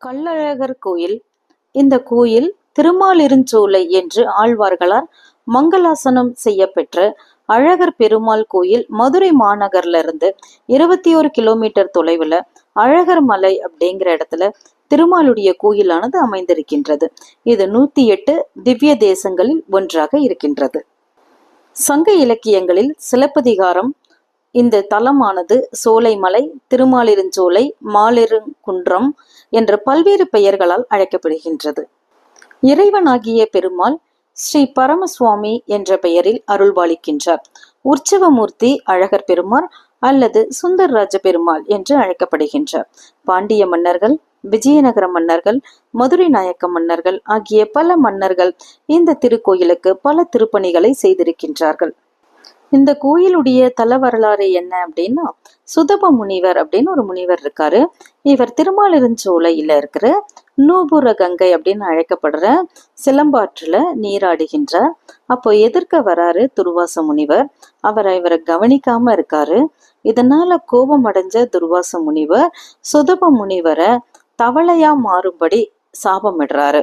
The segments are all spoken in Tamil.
கள்ளழகர் கோயில். இந்த கோயில் திருமாலிருஞ்சோலை என்று ஆழ்வார்களால் மங்களாசனம் செய்யப்பெற்ற அழகர் பெருமாள் கோயில் மதுரை மாநகர்ல இருந்து இருபத்தி ஒரு கிலோமீட்டர் தொலைவுல அழகர் மலை அப்படிங்கிற இடத்துல திருமாலுடைய கோயிலானது அமைந்திருக்கின்றது. இது நூத்தி எட்டு திவ்ய தேசங்களில் ஒன்றாக இருக்கின்றது. சங்க இலக்கியங்களில் சிலப்பதிகாரம் இந்த தலமானது சோலைமலை திருமாலிருஞ்சோலை மாலிருங்குன்றம் என்ற பல்வேறு பெயர்களால் அழைக்கப்படுகின்றது. இறைவனாகிய பெருமாள் ஸ்ரீ பரமசுவாமி என்ற பெயரில் அருள்பாலிக்கின்றார் உற்சவமூர்த்தி அழகர் பெருமாள் அல்லது சுந்தர்ராஜ பெருமாள் என்று அழைக்கப்படுகின்றார். பாண்டிய மன்னர்கள் விஜயநகர மன்னர்கள் மதுரை நாயக்க மன்னர்கள் ஆகிய பல மன்னர்கள் இந்த திருக்கோயிலுக்கு பல திருப்பணிகளை செய்திருக்கின்றார்கள். இந்த கோயிலுடைய தல வரலாறு என்ன அப்படின்னா சுதப முனிவர் அப்படின்னு ஒரு முனிவர் இருக்காரு. இவர் திருமாலிருஞ்சோலையில இருக்கிற நூபுர கங்கை அப்படின்னு அழைக்கப்படுற சிலம்பாற்றுல நீராடுகின்றார் அப்போ எதிர்க்க வராரு துர்வாச முனிவர். அவர் இவரை கவனிக்காம இருக்காரு. இதனால கோபம் அடைஞ்ச துர்வாச முனிவர் சுதப முனிவரை தவளையா மாறும்படி சாபமிடுறாரு.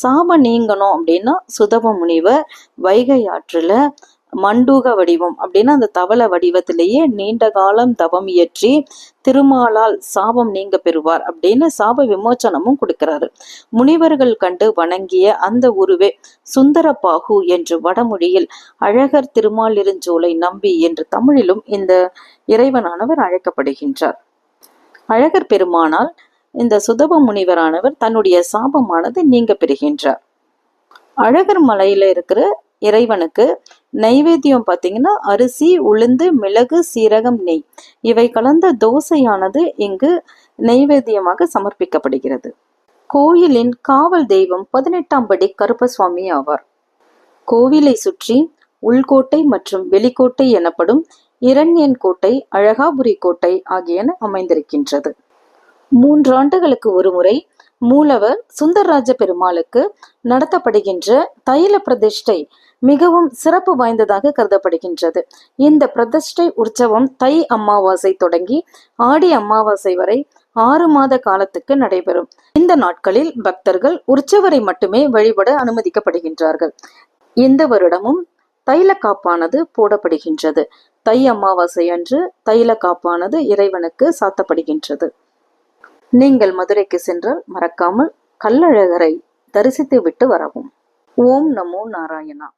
சாபம் நீங்கணும் அப்படின்னா சுதப முனிவர் வைகை ஆற்றுல மண்டூக வடிவம் அப்படின்னா அந்த தவள வடிவத்திலேயே நீண்ட காலம் தவம் இயற்றி திருமாலால் சாபம் நீங்க பெறுவார் அப்படின்னு சாப விமோச்சனமும் கொடுக்கிறாரு. முனிவர்கள் கண்டு வணங்கிய அந்த உருவே சுந்தரபாகு என்று வடமொழியில் அழகர் திருமாலிருஞ்சோலை நம்பி என்று தமிழிலும் இந்த இறைவனானவர் அழைக்கப்படுகின்றார். அழகர் பெருமானால் இந்த சுதப முனிவரானவர் தன்னுடைய சாபமானது நீங்க பெறுகின்றார். அழகர் மலையில இருக்கிற இறைவனுக்கு. நைவேத்தியம் பார்த்தீங்கன்னா அரிசி உளுந்து மிளகு சீரகம் நெய். இவை கலந்த தோசையானது இங்கு நைவேத்தியமாக சமர்ப்பிக்கப்படுகிறது. கோயிலின் காவல் தெய்வம் பதினெட்டாம் படி கருப்பசுவாமி ஆவார். கோவிலை சுற்றி உள்கோட்டை மற்றும் வெளிக்கோட்டை எனப்படும் இரண்யன் கோட்டை அழகாபுரி கோட்டை ஆகியன அமைந்திருக்கின்றது. மூன்றாண்டுகளுக்கு ஒருமுறை மூலவர் சுந்தரராஜ பெருமாளுக்கு நடத்தப்படுகின்ற தைல பிரதிஷ்டை மிகவும் சிறப்பு வாய்ந்ததாக கருதப்படுகின்றது. இந்த பிரதிஷ்டை உற்சவம் தை அமாவாசை தொடங்கி ஆடி அமாவாசை வரை ஆறு மாத காலத்துக்கு நடைபெறும். இந்த நாட்களில் பக்தர்கள் உற்சவரை மட்டுமே வழிபட அனுமதிக்கப்படுகின்றார்கள். இந்த வருடமும் தைல காப்பானது போடப்படுகின்றது. தை அமாவாசை அன்று தைல காப்பானது இறைவனுக்கு சாத்தப்படுகின்றது. நீங்கள் மதுரைக்கு சென்றால் மறக்காமல் கள்ளழகரை தரிசித்து விட்டு வரவும். ஓம் நமோ நாராயணா.